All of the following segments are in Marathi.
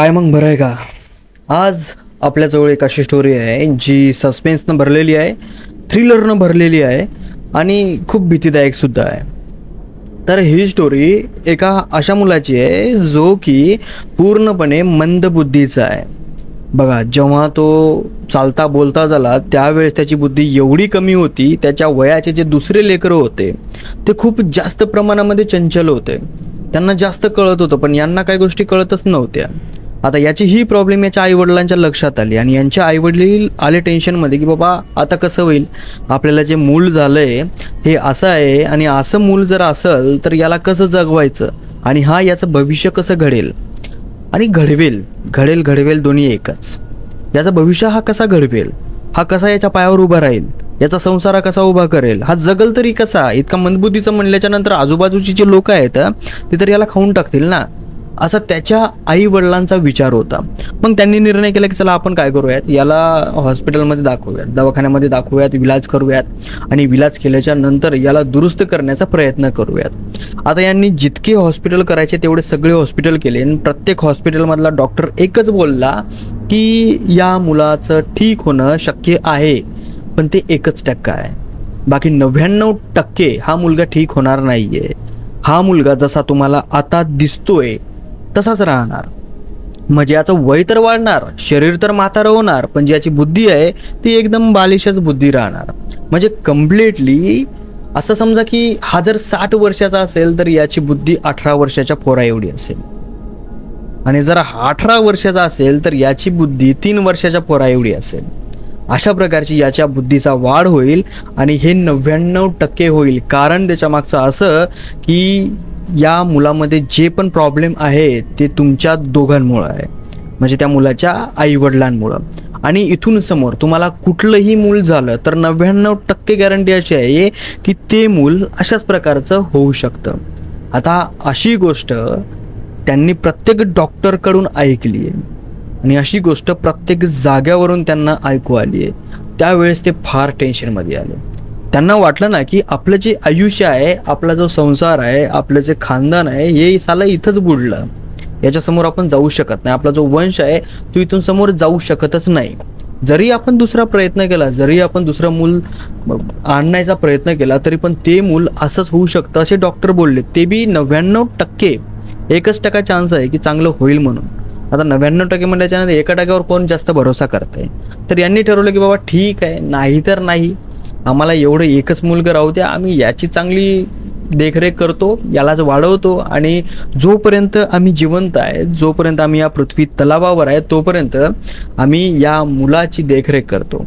काय मग बरं आहे का? आज आपल्याजवळ एक अशी स्टोरी आहे जी सस्पेन्सनं भरलेली आहे थ्रिलरनं भरलेली आहे आणि खूप भीतीदायकसुद्धा आहे. तर ही स्टोरी एका अशा मुलाची आहे जो की पूर्णपणे मंदबुद्धीचा आहे. बघा जेव्हा तो चालता बोलता झाला त्यावेळेस त्याची बुद्धी एवढी कमी होती त्याच्या वयाचे जे दुसरे लेकरं होते ते खूप जास्त प्रमाणामध्ये चंचल होते. त्यांना जास्त कळत होतं पण यांना काही गोष्टी कळतच नव्हत्या. आता याची ही प्रॉब्लेम याच्या आईवडिलांच्या लक्षात आली आणि यांच्या आईवडील आले टेन्शनमध्ये की बाबा आता कसं होईल? आपल्याला जे मूल झालं आहे हे असं आहे आणि असं मूल जर असेल तर याला कसं जगवायचं? आणि हा याचं भविष्य कसं घडेल? आणि घडवेल घडेल घडवेल दोन्ही एकच. याचं भविष्य हा कसा घडवेल? हा कसा याच्या पायावर उभा राहील? याचा संसार हा कसा उभा करेल? हा जगल तरी कसा? इतका मंदबुद्धीचं म्हणल्याच्या नंतर आजूबाजूची जे लोक आहेत ते तर याला खाऊन टाकतील ना? असा त्याच्या आई वडिलांचा विचार होता. मग त्यांनी निर्णय केला की चला आपण काय करूयात? याला हॉस्पिटलमध्ये दाखवूयात दवाखान्यामध्ये दाखवूयात विलाज करूयात आणि विलाज केल्याच्यानंतर याला दुरुस्त करण्याचा प्रयत्न करूयात. आता यांनी जितके हॉस्पिटल करायचे तेवढे सगळे हॉस्पिटल केले आणि प्रत्येक हॉस्पिटलमधला डॉक्टर एकच बोलला की या मुलाचं ठीक होणं शक्य आहे पण ते एकच टक्का आहे. बाकी नव्याण्णव टक्के हा मुलगा ठीक होणार नाही आहे हा मुलगा जसा तुम्हाला आता दिसतोय तसाच राहणार. म्हणजे याचं वय तर वाढणार शरीर तर म्हातारं होणार पण ज्याची बुद्धी आहे ती एकदम बालिशच बुद्धी राहणार. म्हणजे कम्प्लिटली असं समजा की हा जर साठ वर्षाचा असेल तर याची बुद्धी अठरा वर्षाच्या पोरा एवढी असेल. आणि जर अठरा वर्षाचा असेल तर याची बुद्धी तीन वर्षाच्या पोरा एवढी असेल. अशा प्रकारची याच्या बुद्धीचा वाढ होईल आणि हे नव्याण्णव टक्के होईल. कारण त्याच्या मागचं असं की या मुलामध्ये जे पण प्रॉब्लेम आहे ते तुमच्या दोघांमुळं आहे. म्हणजे त्या मुलाच्या आईवडिलांमुळं. आणि इथून समोर तुम्हाला कुठलंही मूल झालं तर नव्याण्णव टक्के गॅरंटी अशी आहे की ते मूल अशाच प्रकारचं होऊ शकतं. आता अशी गोष्ट त्यांनी प्रत्येक डॉक्टरकडून ऐकली आहे आणि अशी गोष्ट प्रत्येक जाग्यावरून त्यांना ऐकू आली आहे त्यावेळेस ते फार टेन्शनमध्ये आले. त्यांना वाटलं ना की आपलं जे आयुष्य आहे आपला जो संसार आहे आपलं जे खानदान आहे हे साला इथंच बुडलं. याच्यासमोर आपण जाऊ शकत नाही. आपला जो वंश आहे तो इथून समोर जाऊ शकतच नाही. जरी आपण दुसरा प्रयत्न केला जरी आपण दुसरं मूल आणण्याचा प्रयत्न केला तरी पण ते मूल असंच होऊ शकतं असे डॉक्टर बोलले. ते बी नव्याण्णव टक्के. एकच टक्का चान्स आहे की चांगलं होईल म्हणून. आता नव्याण्णव टक्के म्हणल्याच्यानंतर एका टक्क्यावर कोण जास्त भरोसा करते तर यांनी ठरवलं की बाबा ठीक आहे नाही तर नाही. आम्हाला एवढं एकच मुलगा राहू द्या आम्ही याची चांगली देखरेख करतो यालाच वाढवतो आणि जोपर्यंत आम्ही जिवंत आहे जोपर्यंत आम्ही या पृथ्वी तलावावर आहे तोपर्यंत आम्ही या मुलाची देखरेख करतो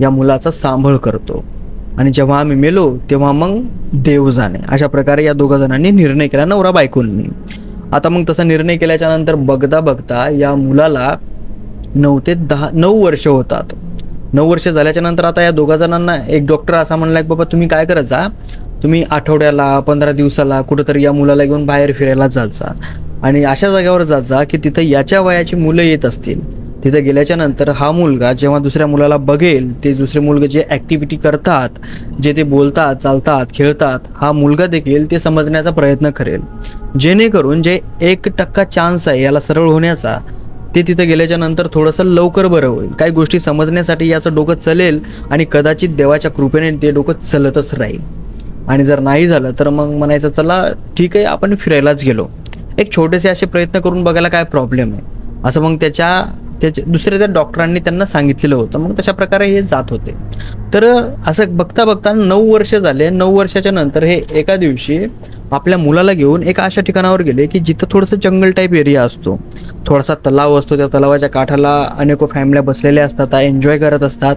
या मुलाचा सांभाळ करतो. आणि जेव्हा आम्ही मेलो तेव्हा मग देव जाणे. अशा प्रकारे या दोघा जणांनी निर्णय केला नवरा बायकोंनी. आता मग तसा निर्णय केल्याच्यानंतर बघता बघता या मुलाला नऊ ते दहा नऊ वर्ष होतात. नऊ वर्ष झाल्याच्यानंतर आता या दोघा जणांना एक डॉक्टर असा म्हणला की बाबा तुम्ही काय करत जा? तुम्ही आठवड्याला पंधरा दिवसाला कुठंतरी या मुलाला घेऊन बाहेर फिरायला जात जा. आणि अशा जागेवर जात जा की तिथं याच्या वयाची मुलं येत असतील. तिथं गेल्याच्यानंतर हा मुलगा जेव्हा दुसऱ्या मुलाला बघेल ते दुसरे मुलगे जे ॲक्टिव्हिटी करतात जे ते बोलतात चालतात खेळतात हा मुलगा देखील ते समजण्याचा प्रयत्न करेल. जेणेकरून जे एक टक्का चान्स आहे याला सरळ होण्याचा ते तिथं गेल्याच्यानंतर थोडंसं लवकर बरं होईल. काही गोष्टी समजण्यासाठी याचं डोकं चलेल आणि कदाचित देवाच्या कृपेने ते डोकं चलतच राहील. आणि जर नाही झालं तर मग म्हणायचं चला ठीक आहे आपण फिरायलाच गेलो. एक छोटेसे असे प्रयत्न करून बघायला काय प्रॉब्लेम आहे? असं मग त्याच्या त्याच्या दुसऱ्या त्या डॉक्टरांनी त्यांना सांगितलेलं होतं. मग तशा प्रकारे हे जात होते. तर असं बघता बघता नऊ वर्ष झाले. नऊ वर्षाच्या नंतर हे एका दिवशी आपल्या मुलाला घेऊन एका अशा ठिकाणावर गेले की जिथं थोडंसं जंगल टाईप एरिया असतो. थोडासा तलाव असतो. त्या तलावाच्या काठाला अनेको फॅमिल्या बसलेल्या असतात. एन्जॉय करत असतात.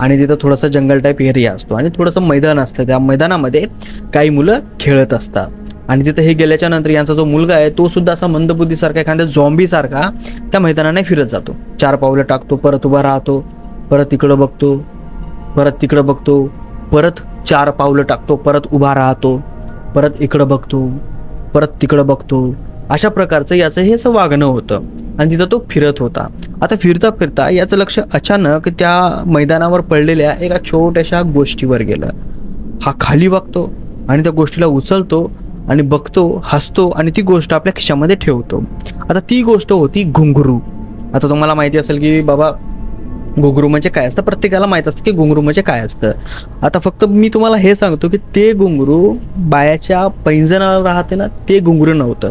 आणि तिथं थोडंसं जंगल टाईप एरिया असतो. आणि थोडंसं मैदान असतं. त्या मैदानामध्ये काही मुलं खेळत असतात. आणि तिथं हे गेल्याच्यानंतर यांचा जो मुलगा आहे तो सुद्धा असा मंदबुद्धीसारखा एखाद्या झॉम्बीसारखा त्या मैदानाने फिरत जातो. चार पावलं टाकतो परत उभा राहतो परत तिकडं बघतो परत तिकडं बघतो परत चार पावलं टाकतो परत उभा राहतो परत इकडं बघतो परत तिकडं बघतो. अशा प्रकारचं याचं हे असं वागणं होतं. आणि तिथं तो फिरत होता. आता फिरता फिरता याचं लक्ष अचानक त्या मैदानावर पडलेल्या एका छोट्याशा गोष्टीवर गेलं. हा खाली बघतो आणि त्या गोष्टीला उचलतो आणि बघतो हसतो आणि ती गोष्ट आपल्या खिशामध्ये ठेवतो. आता ती गोष्ट होती घुंगरू. आता तुम्हाला माहिती असेल की बाबा घुंगरू म्हणजे काय असतं? प्रत्येकाला माहीत असतं की घुंगरू म्हणजे काय असतं. आता फक्त मी तुम्हाला हे सांगतो की ते घुंगरू बायाच्या पैंजणाला राहते ना ते घुंगरू नव्हतं.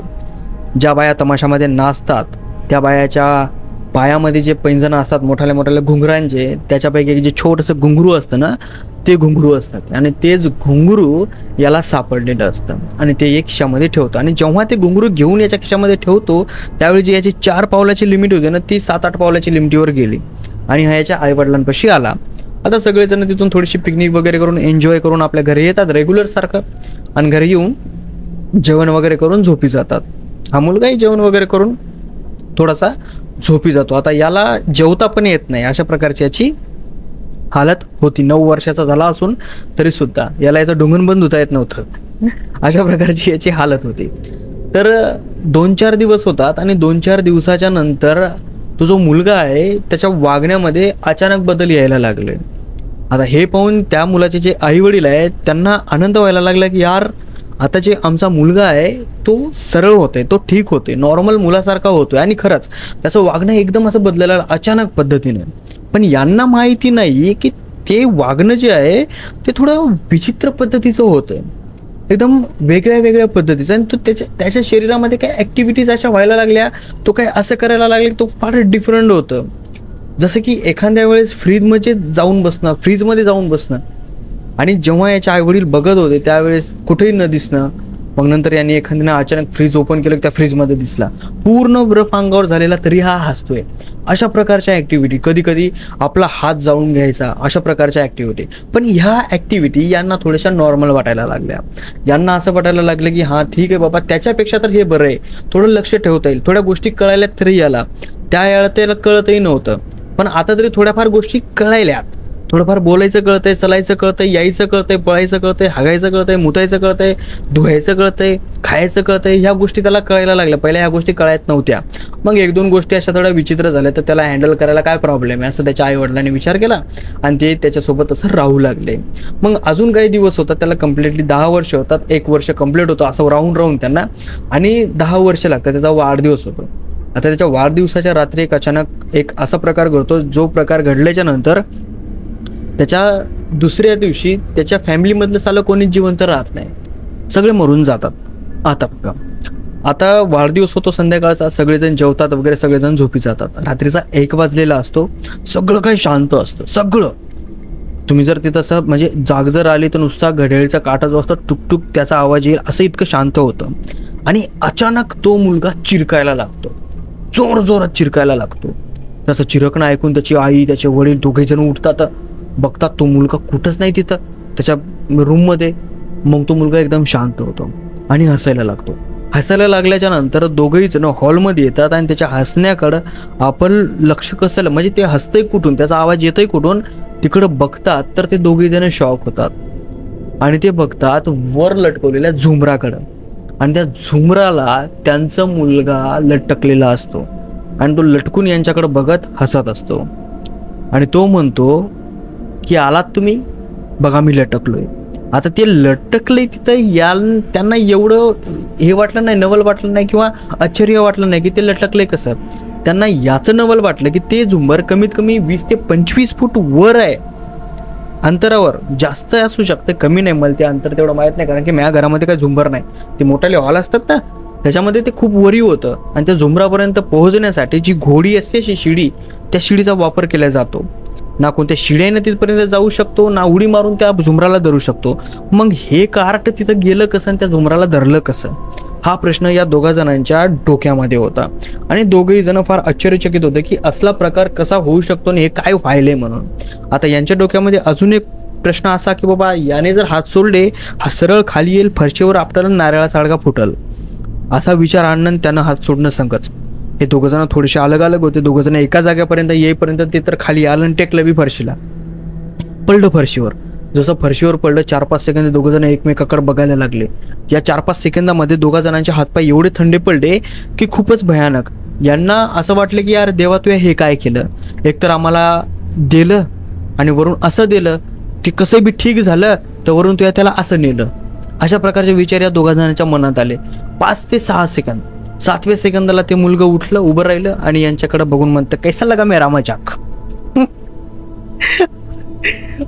ज्या बाया तमाशामध्ये नाचतात त्या बायाच्या पायामध्ये जे पैंजणं असतात मोठ्याल्या मोठ्याल्या घुंगरांचे त्याच्यापैकी जे छोटंसं घुंगरू असतं ना ते घुंगरू असतात. आणि तेच घुंगरू याला सापडलेलं असतं. आणि ते एक खिशामध्ये ठेवतो. आणि जेव्हा ते घुंगरू घेऊन याच्या खिशामध्ये ठेवतो त्यावेळी जी याची चार पावलाची लिमिट होती ना ती सात आठ पावलाची लिमिटीवर गेली. आणि हा याच्या आईवडिलांपाशी आला. आता सगळेजण तिथून थोडीशी पिकनिक वगैरे करून एन्जॉय करून आपल्या घरी येतात रेग्युलर सारखं. आणि घरी येऊन जेवण वगैरे करून झोपी जातात. हा मुलगाही जेवण वगैरे करून थोडासा झोपी जातो. आता याला जेवता पण येत नाही. अशा प्रकारची याची हालत होती. नऊ वर्षाचा झाला असून तरी सुद्धा याला याचं ढुंगण बंद होता येत नव्हतं. अशा प्रकारची याची हालत होती. तर दोन चार दिवस होतात आणि दोन चार दिवसाच्या नंतर तो जो मुलगा आहे त्याच्या वागण्यामध्ये अचानक बदल यायला लागले. आता हे पाहून त्या मुलाचे जे आई वडील आहेत त्यांना आनंद व्हायला लागला की यार आता जे आमचा मुलगा आहे तो सरळ होतोय तो ठीक होते नॉर्मल मुलासारखा होतोय. आणि खरंच त्याचं वागणं एकदम असं बदलायला अचानक पद्धतीने. पण यांना माहिती नाही की ते वागणं जे आहे ते थोडं विचित्र पद्धतीचं होतं एकदम वेगळ्या वेगळ्या पद्धतीचं. आणि तो त्याच्या त्याच्या शरीरामध्ये काय ॲक्टिव्हिटीज अशा व्हायला लागल्या तो काय असं करायला लागले की तो फार डिफरंट होतं. जसं की एखाद्या वेळेस फ्रीजमध्ये जाऊन बसणं फ्रीजमध्ये जाऊन बसणं. आणि जेव्हा याचे आईवडील बघत होते त्यावेळेस कुठेही न दिसणं मग नंतर यांनी एखाद्यानं अचानक फ्रीज ओपन केलं त्या फ्रीजमध्ये दिसला. पूर्ण बर्फ अंगावर झालेला तरी हा हसतोय. अशा प्रकारच्या ॲक्टिव्हिटी कधी कधी आपला हात जाळून घ्यायचा अशा प्रकारच्या ॲक्टिव्हिटी पण ह्या ॲक्टिव्हिटी यांना थोड्याशा नॉर्मल वाटायला लागल्या. यांना असं वाटायला लागलं की हां ठीक आहे बाबा त्याच्यापेक्षा तर हे बरं आहे. थोडं लक्ष ठेवता येईल. थोड्या गोष्टी कळायला तरी याला. त्या याला त्याला कळतही नव्हतं. पण आता तरी थोड्याफार गोष्टी कळायल्यात. थोडंफार बोलायचं कळतंय चलायचं कळतंय यायचं कळतंय पळायचं कळतंय हागायचं कळतंय मुतायचं कळतंय धुवायचं कळतंय खायचं कळतंय ह्या गोष्टी त्याला कळायला लागल्या. पहिल्या ह्या गोष्टी कळायत नव्हत्या. मग एक दोन गोष्टी अशा थोड्या विचित्र झाल्या तर त्याला हँडल करायला काय प्रॉब्लेम आहे? असं त्याच्या आईवडिलांनी विचार केला आणि ते त्याच्यासोबत असं राहू लागले. मग अजून काही दिवस होतात त्याला कम्प्लिटली दहा वर्ष होतात एक वर्ष कंप्लीट होतं असं राहून राहून त्यांना. आणि दहा वर्ष लागतात त्याचा वाढदिवस होतो. आता त्याच्या वाढदिवसाच्या रात्री एक अचानक एक असा प्रकार घडतो जो प्रकार घडल्याच्या नंतर त्याच्या दुसऱ्या दिवशी त्याच्या फॅमिलीमधलं सालं कोणीच जिवंत राहत नाही. सगळे मरून जातात. आता बघा. आता वाढदिवस होतो संध्याकाळचा. सगळेजण जेवतात वगैरे सगळेजण झोपी जातात. रात्रीचा एक वाजलेला असतो. सगळं काही शांत असतं. सगळं. तुम्ही जर तिथं असं म्हणजे जाग जर आली तर नुसता घड्याळीचा काटा जो असतो टुकटुक त्याचा आवाज येईल असं इतकं शांत होतं. आणि अचानक तो मुलगा चिरकायला लागतो. जोर जोरात चिरकायला लागतो. त्याचं चिरकणं ऐकून त्याची आई त्याचे वडील दोघे जण उठतात. बघतात तो मुलगा कुठंच नाही तिथं. त्याच्या रूममध्ये मग तो मुलगा एकदम शांत होतो आणि हसायला लागतो. हसायला लागल्याच्या नंतर दोघंही जण हॉलमध्ये येतात आणि त्याच्या हसण्याकडं आपण लक्ष कसं म्हणजे ते हसतंय कुठून त्याचा आवाज येतोय कुठून तिकडं बघतात तर ते दोघे जण शॉक होतात. आणि ते बघतात वर लटकवलेल्या झुमराकडं. आणि त्या झुमराला त्यांचा मुलगा लटकलेला असतो. आणि तो लटकून यांच्याकडे बघत हसत असतो. आणि तो म्हणतो की आलात तुम्ही? बघा मी लटकलोय. आता ते लटकले तिथं या त्यांना एवढं हे वाटलं नाही नवल वाटलं नाही किंवा आश्चर्य वाटलं नाही की ते लटकले कसं? त्यांना याचं नवल वाटलं की ते झुंबर कमीत कमी वीस ते पंचवीस फूट वर आहे. अंतरावर जास्त असू शकतं कमी नाही. मला ते अंतर तेवढं माहीत नाही कारण की माझ्या घरामध्ये काही झुंबर नाही. ते मोठाले हॉल असतात ना त्याच्यामध्ये ते खूप वरी होतं. आणि त्या झुंबरापर्यंत पोहोचण्यासाठी जी घोडी असते अशी शिडी त्या शिडीचा वापर केला जातो. ना कोणत्या शिड्याने तिथपर्यंत जाऊ शकतो ना उडी मारून त्या झुमराला धरू शकतो. मग हे कार्ट तिथं गेलं कसं आणि त्या झुमराला धरलं कसं? हा प्रश्न या दोघा जणांच्या डोक्यामध्ये होता. आणि दोघेही जण फार आश्चर्यचकित होते की असला प्रकार कसा होऊ शकतो आणि हे काय व्हायले म्हणून. आता यांच्या डोक्यामध्ये अजून एक प्रश्न असा की बाबा याने जर हात सोडले हा सरळ खाली येईल फरशीवर आपल्याला नारळा साडगा फुटल. असा विचार आणणं त्यानं हात सोडणं संगच ते दोघंजण थोडेसे अलग अलग होते दोघंजण एका जागेपर्यंत येईपर्यंत ते तर खाली आलं आणि टेकलं बी फरशीला. पडलं फरशीवर. जसं फरशीवर पडलं चार पाच सेकंद दोघं जण एकमेकाकडे बघायला लागले. या चार पाच सेकंदामध्ये दोघा जणांचे हातपाय एवढे थंडे पडले की खूपच भयानक. यांना असं वाटलं की यार देवा तू हे काय केलं? एकतर आम्हाला दिलं आणि वरून असं दिलं की कसं बी ठीक झालं तर वरून तुया त्याला असं नेलं. अशा प्रकारचे विचार या दोघा जणांच्या मनात आले. पाच ते सहा सेकंद. सातव्या सेकंदाला ते मुलगा उठलं उभं राहिलं आणि यांच्याकडे बघून म्हणतं कैसा लगा मेरा मजाक?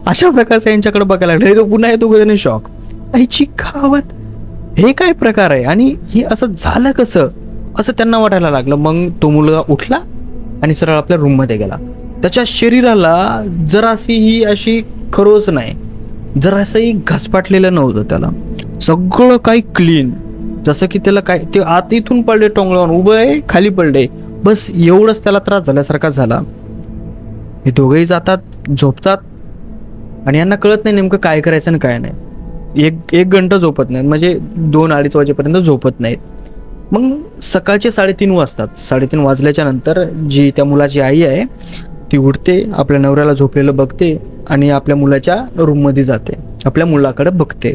अशा प्रकारचं यांच्याकडे बघायला लागलं. तो पुन्हा येतो दोघं शॉक आईची खावत हे काय प्रकार आहे? आणि हे असं झालं कसं? असं त्यांना वाटायला लागलं. मग तो मुलगा उठला आणि सरळ आपल्या रूममध्ये गेला. त्याच्या शरीराला जराशी ही अशी खरोच नाही. जरासंही घसपाटलेलं नव्हतं त्याला. सगळं काही क्लीन जसं की त्याला काय ते आत इथून पडले टोंगळावर उभं आहे खाली पडले. बस एवढंच त्याला त्रास झाल्यासारखा झाला. हे दोघेही जातात झोपतात. आणि यांना कळत नाही नेमकं काय करायचं आणि काय नाही. एक एक घंटा झोपत नाहीत. म्हणजे दोन अडीच वाजेपर्यंत झोपत नाहीत. मग सकाळचे साडेतीन वाजतात. साडेतीन वाजल्याच्या नंतर जी त्या मुलाची आई आहे ती उठते आपल्या नवऱ्याला झोपलेलं बघते आणि आपल्या मुलाच्या रूममध्ये जाते. आपल्या मुलाकडे बघते.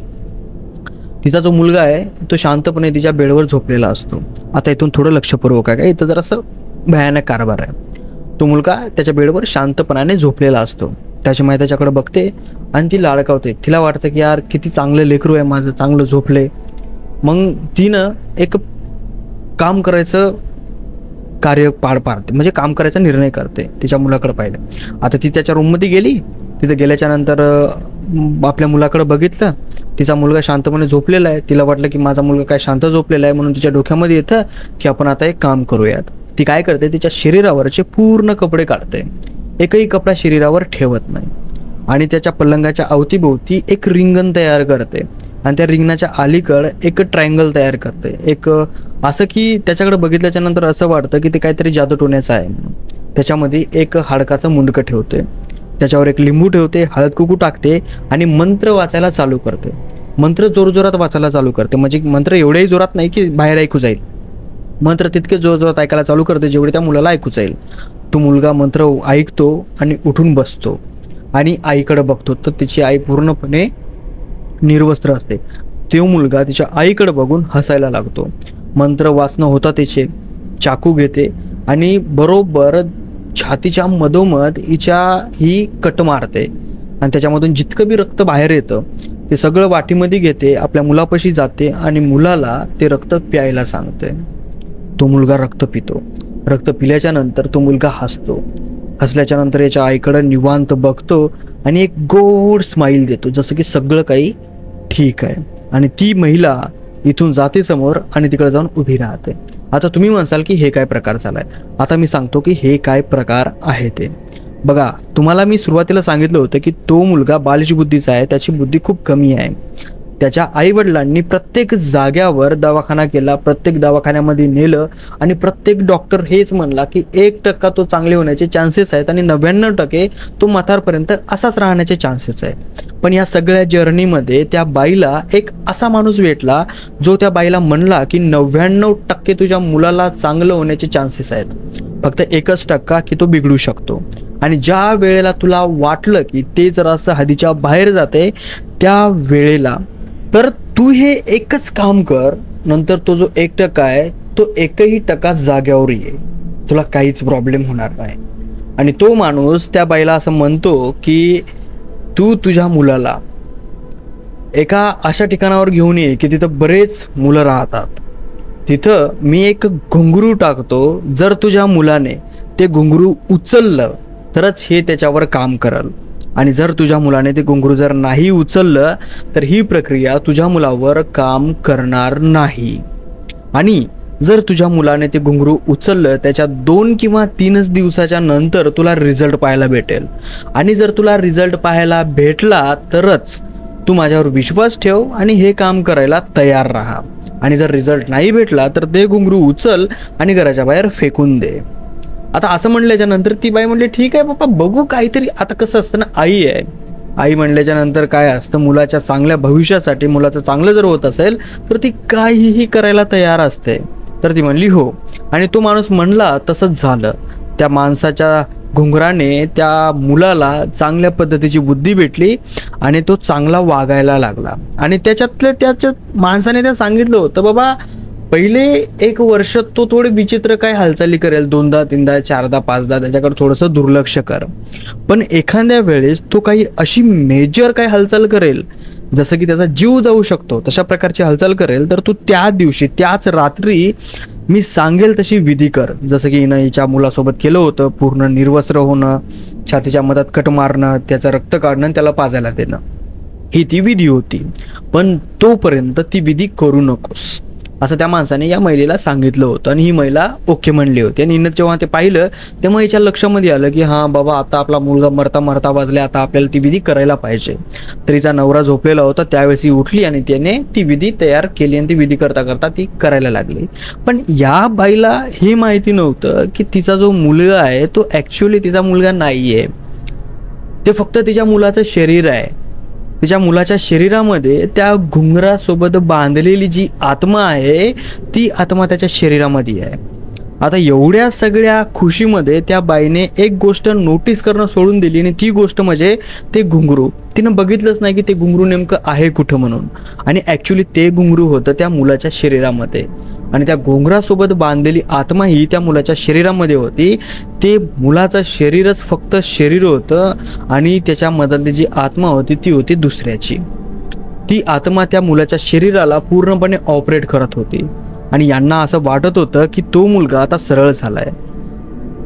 तिचा जो मुलगा आहे तो शांतपणे तिच्या बेडवर झोपलेला असतो. आता इथून थोडं लक्षपूर्वक आहे का? इथं जरासं भयानक कारभार आहे. तो मुलगा त्याच्या बेडवर शांतपणाने झोपलेला असतो. त्याची माहिती त्याच्याकडे बघते आणि ती लाडकावते. तिला वाटतं की यार किती चांगलं लेकरू आहे माझं चांगलं झोपले. मग तिनं एक काम करायचं कार्य पार पाडते. म्हणजे काम करायचा निर्णय करते तिच्या मुलाकडे पाहिलं. आता ती त्याच्या रूममध्ये गेली तिथं गेल्याच्यानंतर आपल्या मुलाकडे बघितलं. तिचा मुलगा शांतपणे झोपलेला आहे. तिला वाटलं की माझा मुलगा काय शांत झोपलेला आहे म्हणून तिच्या डोक्यामध्ये येतं की आपण आता एक काम करूयात. ती काय करते? तिच्या शरीरावरचे पूर्ण कपडे काढते. एकही कपडा शरीरावर ठेवत नाही. आणि त्याच्या पलंगाच्या अवतीभोवती एक रिंगण तयार करते. आणि त्या रिंगणाच्या अलीकड एक ट्रायंगल तयार करते. एक असं की त्याच्याकडे बघितल्याच्या नंतर असं वाटतं की ते काहीतरी जादू टोण्याचं आहे त्याच्यामध्ये एक हाडकाचं मुंडकं ठेवते. त्याच्यावर एक लिंबू ठेवते हळद कुकू टाकते आणि मंत्र वाचायला चालू करते. मंत्र जोरजोरात वाचायला चालू करते. म्हणजे मंत्र एवढ्याही जोरात नाही की बाहेर ऐकू जाईल. मंत्र तितके जोरजोरात ऐकायला चालू करते जेवढे त्या मुलाला ऐकू जाईल. तो मुलगा मंत्र ऐकतो आणि उठून बसतो आणि आईकडे बघतो. तर तिची आई पूर्णपणे निर्वस्त्र असते. तो मुलगा तिच्या आईकडे बघून हसायला लागतो. मंत्र वाचणं होता तिचे चाकू घेते आणि बरोबर छातीच्या मधोमध हिच्या ही कट मारते आणि त्याच्यामधून जितकं बी रक्त बाहेर येतं ते सगळं वाटीमध्ये घेते आपल्या मुलापाशी जाते आणि मुलाला ते रक्त प्यायला सांगते. तो मुलगा रक्त पितो. रक्त पिल्याच्या नंतर तो मुलगा हसतो. हसल्याच्या नंतर याच्या आईकडं निवांत बघतो आणि एक गोड स्माईल देतो जसं की सगळं काही ठीक आहे. आणि ती महिला इथून जाते समोर आणि तिकडे जाऊन उभी राहते. आता तुम्ही म्हणसाल की हे काय प्रकार झालाय? आता मी सांगतो की हे काय प्रकार आहे ते. बघा तुम्हाला मी सुरुवातीला सांगितलं होतं की तो मुलगा बालिश बुद्धीचा आहे त्याची बुद्धी खूप कमी आहे. त्याच्या आईवडिलांनी प्रत्येक जाग्यावर दवाखाना केला प्रत्येक दवाखान्यामध्ये नेलं आणि प्रत्येक डॉक्टर हेच म्हणला की एक टक्का तो चांगले होण्याचे चान्सेस आहेत आणि नव्याण्णव टक्के तो म्हातारपर्यंत असाच राहण्याचे चान्सेस आहेत. पण या सगळ्या जर्नीमध्ये त्या बाईला एक असा माणूस भेटला जो त्या बाईला म्हणला की नव्याण्णव टक्के तुझ्या मुलाला चांगलं होण्याचे चान्सेस आहेत. फक्त एकच टक्का की तो बिघडू शकतो. आणि ज्या वेळेला तुला वाटलं की ते जरासं हदीच्या बाहेर जाते त्या वेळेला तर तू हे एकच काम कर नंतर तो जो एक टक्का आहे तो एकही टक्का जाग्यावर ये. तुला काहीच प्रॉब्लेम होणार नाही. आणि तो माणूस त्या बाईला असं म्हणतो की तू तुझ्या मुलाला एका अशा ठिकाणावर घेऊन ये की तिथं बरेच मुलं राहतात. तिथं मी एक घुंगरू टाकतो जर तुझ्या मुलाने ते घुंगरू उचललं तरच हे त्याच्यावर काम करल. आणि जर तुझ्या मुलाने ते घुंगरू जर नाही उचललं तर ही प्रक्रिया तुझ्या मुलावर काम करणार नाही. आणि जर तुझ्या मुलाने ते घुंगरू उचललं त्याच्या दोन किंवा तीनच दिवसाच्या नंतर तुला रिझल्ट पाहायला भेटेल. आणि जर तुला रिझल्ट पाहायला भेटला तरच तू माझ्यावर विश्वास ठेव आणि हे काम करायला तयार राहा. आणि जर रिझल्ट नाही भेटला तर ते घुंगरू उचल आणि घराच्या बाहेर फेकून दे. आता असं म्हणल्याच्यानंतर ती बाई म्हणली ठीक आहे बाबा बघू काहीतरी. आता कसं असतं ना आई आहे. आई म्हणल्याच्या नंतर काय असतं मुलाच्या चांगल्या भविष्यासाठी मुलाचं चांगलं जर होत असेल तर ती काहीही करायला तयार असते. तर ती म्हणली हो. आणि तो माणूस म्हणला तसंच झालं. त्या माणसाच्या घुंगराने त्या मुलाला चांगल्या पद्धतीची बुद्धी भेटली आणि तो चांगला वागायला लागला. आणि त्याच्यातलं त्याच्यात माणसाने त्या सांगितलं होतं बाबा पहिले एक वर्ष तो थोडे विचित्र काय हालचाली करेल. दोनदा तीनदा चारदा पाचदा त्याच्याकडे थोडंसं दुर्लक्ष कर. पण एखाद्या वेळेस तो काही अशी मेजर काय हालचाल करेल जसं की त्याचा जीव जाऊ शकतो तशा प्रकारची हालचाल करेल तर तू त्या दिवशी त्याच रात्री मी सांगेल तशी विधी कर. जसं की हिनं हिच्या मुलासोबत केलं होतं पूर्ण निर्वस्त्र होणं छातीच्या मधात कट मारणं त्याचं रक्त काढणं आणि त्याला पाजायला देणं. ही ती विधी होती. पण तोपर्यंत ती विधी करू नकोस. असं त्या माणसाने या महिलेला सांगितलं होतं आणि ही महिला ओके म्हणली होती. आणि हिनं जेव्हा ते पाहिलं तेव्हा हिच्या लक्षामध्ये आलं की हां बाबा आता आपला मुलगा मरता मरता वाजले आता आपल्याला ती विधी करायला पाहिजे. तर हिचा नवरा झोपलेला होता. त्यावेळेस ही उठली आणि त्याने ती विधी तयार केली आणि ती विधी करता करता ती करायला लागली. पण या बाईला हे माहिती नव्हतं की तिचा जो मुलगा आहे तो ॲक्च्युली तिचा मुलगा नाही आहे ते फक्त तिच्या मुलाचं शरीर आहे. तिच्या मुलाच्या शरीरामध्ये त्या घुंगरासोबत बांधलेली जी आत्मा आहे ती आत्मा त्याच्या शरीरामध्ये आहे. आता एवढ्या सगळ्या खुशीमध्ये त्या बाईने एक गोष्ट नोटीस करणं सोडून दिली आणि ती गोष्ट म्हणजे ते घुंगरू. तिनं बघितलंच नाही की ते घुंगरू नेमकं आहे कुठं म्हणून. आणि ॲक्च्युली ते घुंगरू होतं त्या मुलाच्या शरीरामध्ये. आणि त्या घुंगरासोबत बांधलेली आत्मा ही त्या मुलाच्या शरीरामध्ये होती. ते मुलाचं शरीरच फक्त शरीर होतं आणि त्याच्यामधली जी आत्मा होती ती होती दुसऱ्याची. ती आत्मा त्या मुलाच्या शरीराला पूर्णपणे ऑपरेट करत होती. आणि यांना असं वाटत होतं की तो मुलगा आता सरळ झालाय.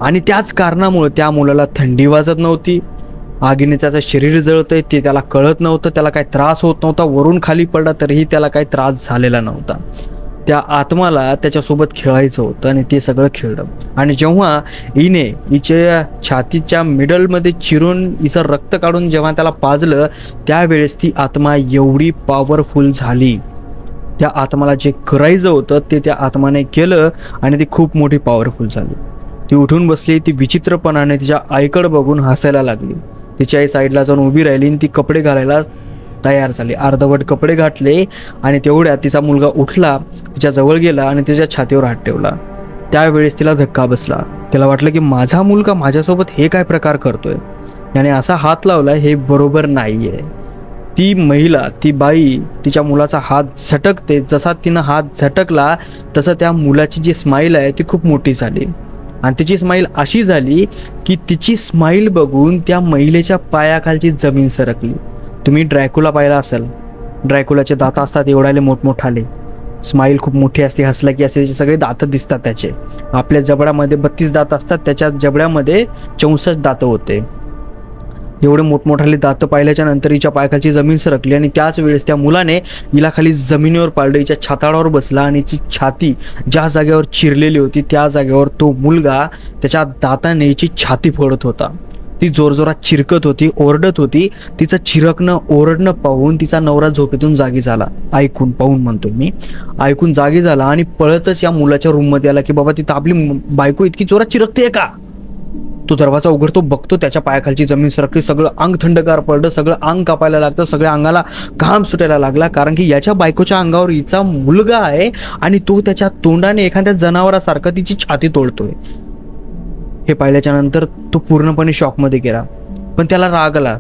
आणि त्याच कारणामुळे त्या मुलाला थंडी वाजत नव्हती. आगीने त्याचं शरीर जळतंय ते त्याला कळत नव्हतं त्याला काही त्रास होत नव्हता वरून खाली पडला तरीही त्याला काही त्रास झालेला नव्हता. त्या आत्माला त्याच्यासोबत खेळायचं होतं आणि ते सगळं खेळलं. आणि जेव्हा हिने हिच्या छातीच्या मिडलमध्ये चिरून हिचं रक्त काढून जेव्हा त्याला पाजलं त्यावेळेस ती आत्मा एवढी पॉवरफुल झाली. त्या आत्माला जे करायचं होतं ते त्या आत्माने केलं आणि ती खूप मोठी पॉवरफुल झाली. ती उठून बसली ती विचित्रपणाने तिच्या आईकडं बघून हसायला लागली. तिच्या आई साईडला जाऊन उभी राहिली आणि ती कपडे घालायला तयार झाली. अर्धवट कपडे घातले आणि तेवढ्या तिचा मुलगा उठला तिच्या जवळ गेला आणि तिच्या छातीवर हात ठेवला. त्यावेळेस तिला धक्का बसला. तिला वाटलं की माझा मुलगा माझ्यासोबत हे काय प्रकार करतोय? याने असा हात लावला हे बरोबर नाही आहे ती महिला ती बाई तिच्या मुलाचा हात झटकते. जसा तिनं हात झटकला तसं त्या मुलाची जी स्माईल आहे ती खूप मोठी झाली. आणि तिची स्माईल अशी झाली की तिची स्माईल बघून त्या महिलेच्या पायाखालची जमीन सरकली. तुम्ही ड्रॅकुला पाहिला असेल. ड्रॅकुलाचे दात असतात एवढाले मोठमोठाले. स्माईल खूप मोठी असते हसला की असे त्याचे सगळे दात दिसतात त्याचे. आपल्या जबड्यामध्ये बत्तीस दात असतात त्याच्या जबड्यामध्ये चौसष्ट दात होते. एवढे मोठमोठाले दात पाहिल्याच्या नंतर हिच्या पायखाची जमीन सरकली आणि त्याच वेळेस त्या मुलाने हिला खाली जमिनीवर पाळलं हिच्या छाताळावर बसला आणि हिची छाती ज्या जागेवर चिरलेली होती त्या जागेवर तो मुलगा त्याच्या दाताने हिची छाती फोडत होता. ती जोरजोरात चिरकत होती ओरडत होती. तिचं चिरकणं ओरडणं पाहून तिचा नवरा झोपेतून जागी झाला. ऐकून पाहून म्हणतो मी. ऐकून जागी झाला आणि पळतच या मुलाच्या रूममध्ये आला की बाबा तिथं आपली बायको इतकी जोरात चिरकते का? तो दरवाजा उघडतो बघतो त्याच्या पायाखालची जमीन सरकली सगळं अंग थंडगार पडलं सगळं अंग कापायला लागतं सगळ्या अंगाला घाम सुटायला लागला कारण की याच्या बायकोच्या अंगावर हिचा मुलगा आहे आणि तो त्याच्या तोंडाने एखाद्या जनावरासारखं तिची छाती तोडतोय. हे पाहिल्याच्या नंतर तो पूर्णपणे शॉकमध्ये गेला. पण त्याला राग आला.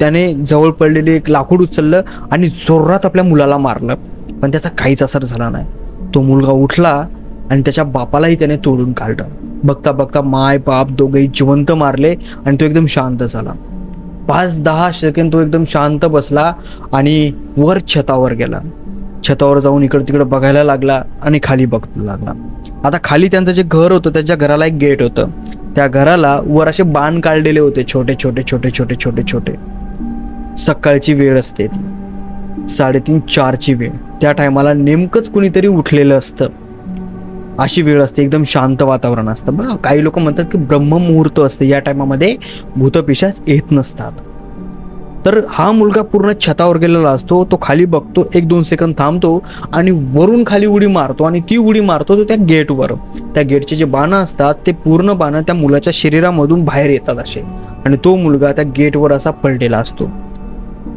त्याने जवळ पडलेले एक लाकूड उचललं आणि जोरात आपल्या मुलाला मारलं. पण त्याचा काहीच असर झाला नाही. तो मुलगा उठला आणि त्याच्या बापालाही त्याने तोडून काढलं. बघता बघता माय बाप दोघेही जिवंत मारले आणि तो एकदम शांत झाला. पाच दहा सेकंद तो एकदम शांत बसला आणि वर छतावर गेला. छतावर जाऊन इकडं तिकडं बघायला लागला आणि खाली बघायला लागला. आता खाली त्यांचं जे घर होतं त्याच्या घराला एक गेट होतं. त्या घराला वर असे बाण काढलेले होते छोटे छोटे छोटे छोटे छोटे छोटे. सकाळची वेळ असते ती. साडेतीन चारची वेळ. त्या टायमाला नेमकंच कुणीतरी उठलेलं असतं. अशी वेळ असते एकदम शांत वातावरण असतं. बघा काही लोक म्हणतात की ब्रह्ममुहूर्त असते. या टायमामध्ये भूतपिशाच येत नसतात. तर हा मुलगा पूर्ण छतावर गेलेला असतो तो खाली बघतो एक दोन सेकंद थांबतो आणि वरून खाली उडी मारतो आणि ती उडी मारतो तो त्या गेटवर. त्या गेटचे जे बाणं असतात ते पूर्ण बाणं त्या मुलाच्या शरीरामधून बाहेर येतात असे. आणि तो मुलगा त्या गेटवर असा पलटेला असतो.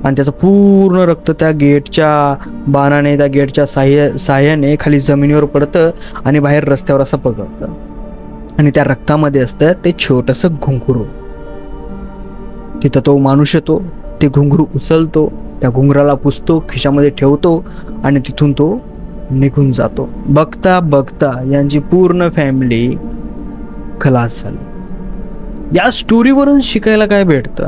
आणि त्याचं पूर्ण रक्त त्या गेटच्या बाणाने त्या गेटच्या साह्य साह्याने खाली जमिनीवर पडतं आणि बाहेर रस्त्यावर असं पकडतं. आणि त्या रक्तामध्ये असतं ते छोटंसं घुंगरू. तिथं तो माणूस येतो ते घुंगरू उचलतो त्या घुंगराला पुसतो खिशामध्ये ठेवतो आणि तिथून तो निघून जातो. बघता बघता यांची पूर्ण फॅमिली खलास झाली. या स्टोरीवरून शिकायला काय भेटतं?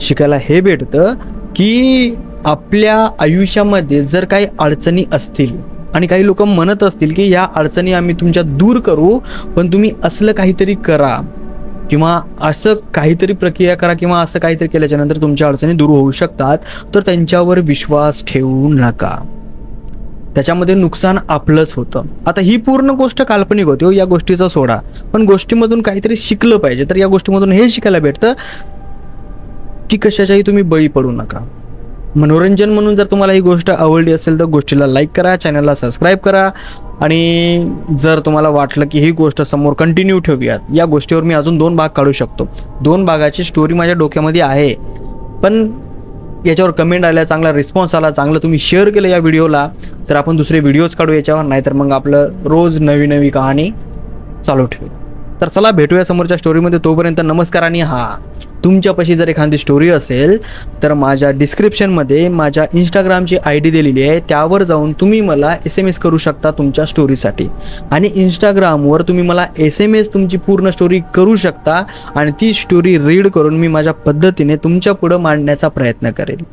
शिकायला हे भेटतं की आपल्या आयुष्यामध्ये जर काही अडचणी असतील आणि काही लोक म्हणत असतील की या अडचणी आम्ही तुमच्या दूर करू पण तुम्ही असलं काहीतरी करा किंवा असं काहीतरी प्रक्रिया करा किंवा असं काहीतरी केल्याच्यानंतर तुमच्या अडचणी दूर होऊ शकतात तर त्यांच्यावर विश्वास ठेवू नका. त्याच्यामध्ये नुकसान आपलंच होतं. आता ही पूर्ण गोष्ट काल्पनिक होती हो या गोष्टीचा सोडा. पण गोष्टीमधून काहीतरी शिकलं पाहिजे. तर या गोष्टीमधून हे शिकायला भेटतं की कशाच्याही तुम्ही बळी पडू नका. मनोरंजन म्हणून जर तुम्हाला ही गोष्ट आवडली असेल तर गोष्टीला लाईक करा चॅनलला सबस्क्राईब करा आणि जर तुम्हाला वाटलं की ही गोष्ट समोर कंटिन्यू ठेवूयात या गोष्टीवर मी अजून दोन भाग काढू शकतो. दोन भागाची स्टोरी माझ्या डोक्यामध्ये आहे पण याच्यावर कमेंट आल्या चांगला रिस्पॉन्स आला चांगलं तुम्ही शेअर केलं या व्हिडिओला तर आपण दुसरे व्हिडिओज काढू याच्यावर नाहीतर मग आपलं रोज नवी नवी कहाणी चालू ठेवू तर चला भेटूया समोरच्या स्टोरीमध्ये तोपर्यंत नमस्कार आणि हा तुमच्यापाशी जर एखादी स्टोरी असेल तर माझ्या डिस्क्रिप्शनमध्ये माझ्या इंस्टाग्रामची आय डी दिलेली आहे. त्यावर जाऊन तुम्ही मला एस एम एस करू शकता तुमच्या स्टोरीसाठी आणि इंस्टाग्रामवर तुम्ही मला एस एम एस तुमची पूर्ण स्टोरी करू शकता आणि ती स्टोरी रीड करून मी माझ्या पद्धतीने तुमच्या पुढं मांडण्याचा प्रयत्न करेल.